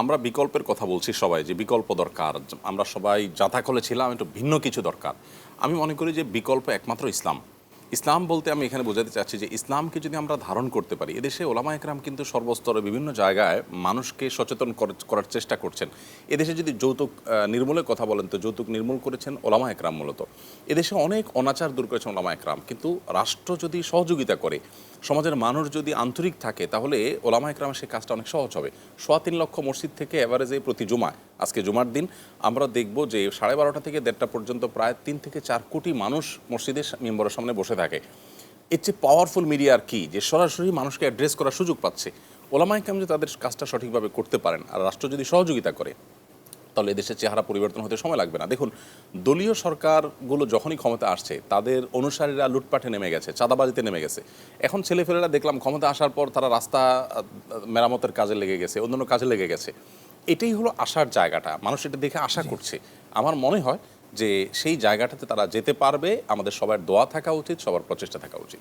আমরা বিকল্পের কথা বলছি সবাই যে বিকল্প দরকার। আমরা সবাই যাতা ছিলাম একটু ভিন্ন কিছু দরকার। আমি মনে করি যে বিকল্প একমাত্র ইসলাম। ইসলাম বলতে আমি এখানে বোঝাতে চাচ্ছি যে ইসলামকে যদি আমরা ধারণ করতে পারি, এদেশে ওলামা একরাম কিন্তু সর্বস্তরে বিভিন্ন জায়গায় মানুষকে সচেতন করার চেষ্টা করছেন। এদেশে যদি যৌতুক নির্মূলের কথা বলেন তো, যৌতুক নির্মূল করেছেন ওলামা একরাম মূলত। এদেশে অনেক অনাচার দূর করেছেন ওলামা একরাম, কিন্তু রাষ্ট্র যদি সহযোগিতা করে, সমাজের মানুষ যদি আন্তরিক থাকে, তাহলে ওলামা একরামের সেই কাজটা অনেক সহজ হবে। সোয়া তিন লক্ষ মসজিদ থেকে এভারেজে প্রতি জুমায় আজকে জুমার দিন, আমরা দেখব যে সাড়ে বারোটা থেকে দেড়টা পর্যন্ত প্রায় তিন থেকে চার কোটি মানুষ মসজিদের মেম্বরের সামনে বসে থাকে। এর চেয়ে পাওয়ারফুল মিডিয়া আর কি, যে সরাসরি মানুষকে অ্যাড্রেস করার সুযোগ পাচ্ছে। ওলামা একরাম যে তাদের কাজটা সঠিকভাবে করতে পারেন আর রাষ্ট্র যদি সহযোগিতা করে, তাহলে এদেশের চেহারা পরিবর্তন হতে সময় লাগবে না। দেখুন, দলীয় সরকারগুলো যখনই ক্ষমতা আসছে, তাদের অনুসারীরা লুটপাটে নেমে গেছে, চাঁদাবাজিতে নেমে গেছে। এখন ছেলেফেলেরা দেখলাম ক্ষমতা আসার পর তারা রাস্তা মেরামতের কাজে লেগে গেছে, অন্যান্য কাজে লেগে গেছে। এটাই হলো আসার জায়গাটা। মানুষ এটা দেখে আশা করছে। আমার মনে হয় যে সেই জায়গাটাতে তারা যেতে পারবে আমাদের সবার দোয়া থাকা উচিত সবার প্রচেষ্টা থাকা উচিত।